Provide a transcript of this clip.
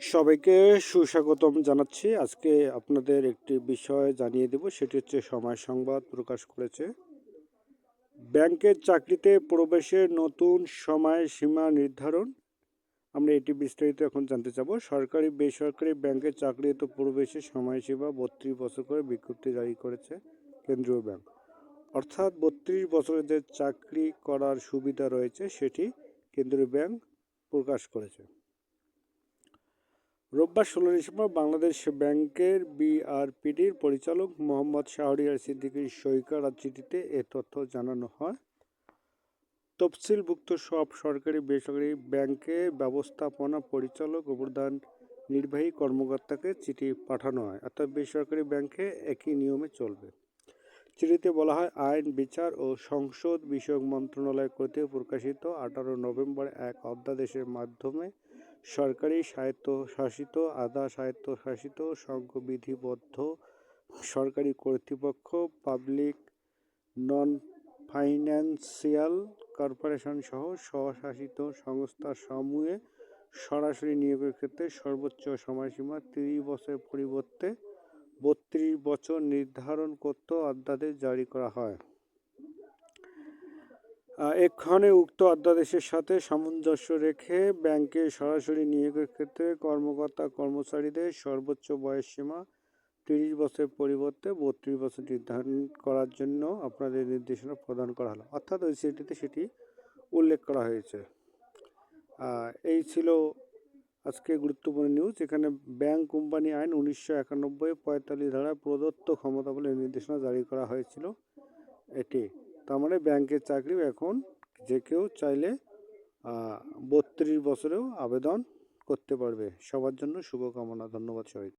সবাইকে সুস্বাগতম জানাচ্ছি। আজকে আপনাদের একটি বিষয় জানিয়ে দেব, সেটি হচ্ছে সময় সংবাদ প্রকাশ করেছে। ব্যাংকের চাকরিতে প্রবেশের নতুন সময় সীমা নির্ধারণ। আমরা এটি বিস্তারিত এখন জানতে চাবো। সরকারি, বেসরকারি ব্যাংকের চাকরিতে প্রবেশের সময়সীমা বত্রিশ বছর করে বিজ্ঞপ্তি জারি করেছে কেন্দ্রীয় ব্যাংক। অর্থাৎ বত্রিশ বছরের যে চাকরি করার সুবিধা রয়েছে, সেটি কেন্দ্রীয় ব্যাংক প্রকাশ করেছে। রোববার ষোলো ডিসেম্বর বাংলাদেশ ব্যাংকের বিআরপিডির পরিচালক মোহাম্মদ শাহরিয়ার সিদ্দিকীর সৈকার করা চিঠিতে এ তথ্য জানানো হয়। তফসিলভুক্ত সব সরকারি বেসরকারি ব্যাংকে ব্যবস্থাপনা পরিচালক ও প্রধান নির্বাহী কর্মকর্তাকে চিঠি পাঠানো হয়, অর্থাৎ বেসরকারি ব্যাংকে একই নিয়মে চলবে। চিঠিতে বলা হয়, আইন, বিচার ও সংসদ বিষয়ক মন্ত্রণালয় কর্তৃক প্রকাশিত আঠারো নভেম্বর এক অধ্যাদেশের মাধ্যমে সরকারি স্বায়ত্তশাসিত আধা স্বায়ত্তশাসিত সংবিধিবদ্ধ সরকারি কর্তৃপক্ষ, পাবলিক নন ফাইন্যান্সিয়াল কর্পোরেশন সহ স্বশাসিত সংস্থা সমূহে সরাসরি নিয়োগের ক্ষেত্রে সর্বোচ্চ সময়সীমা তিরিশ বছরের পরিবর্তে বত্রিশ বছর নির্ধারণ করতে অধ্যাদেশ জারি করা হয়। এক্ষণে উক্ত অধ্যাদেশের সাথে সামঞ্জস্য রেখে ব্যাংকে সরাসরি নিয়োগের ক্ষেত্রে কর্মকর্তা, কর্মচারীদের সর্বোচ্চ বয়স সীমা তিরিশ বছরের পরিবর্তে বত্রিশ বছর নির্ধারণ করার জন্য আপনাদের নির্দেশনা প্রদান করা হলো। অর্থাৎ ওই সিটিতে সেটি উল্লেখ করা হয়েছে। এই ছিল আজকে গুরুত্বপূর্ণ নিউজ এখানে ব্যাংক কোম্পানি আইন উনিশশো একানব্বই পঁয়তাল্লিশ ধারায় প্রদত্ত ক্ষমতা বলে নির্দেশনা জারি করা হয়েছিল। এটি তার মানে ব্যাংকের চাকরি এখন যে কেউ চাইলে বত্রিশ বছরেও আবেদন করতে পারবে। সবার জন্য শুভকামনা, ধন্যবাদ সবাই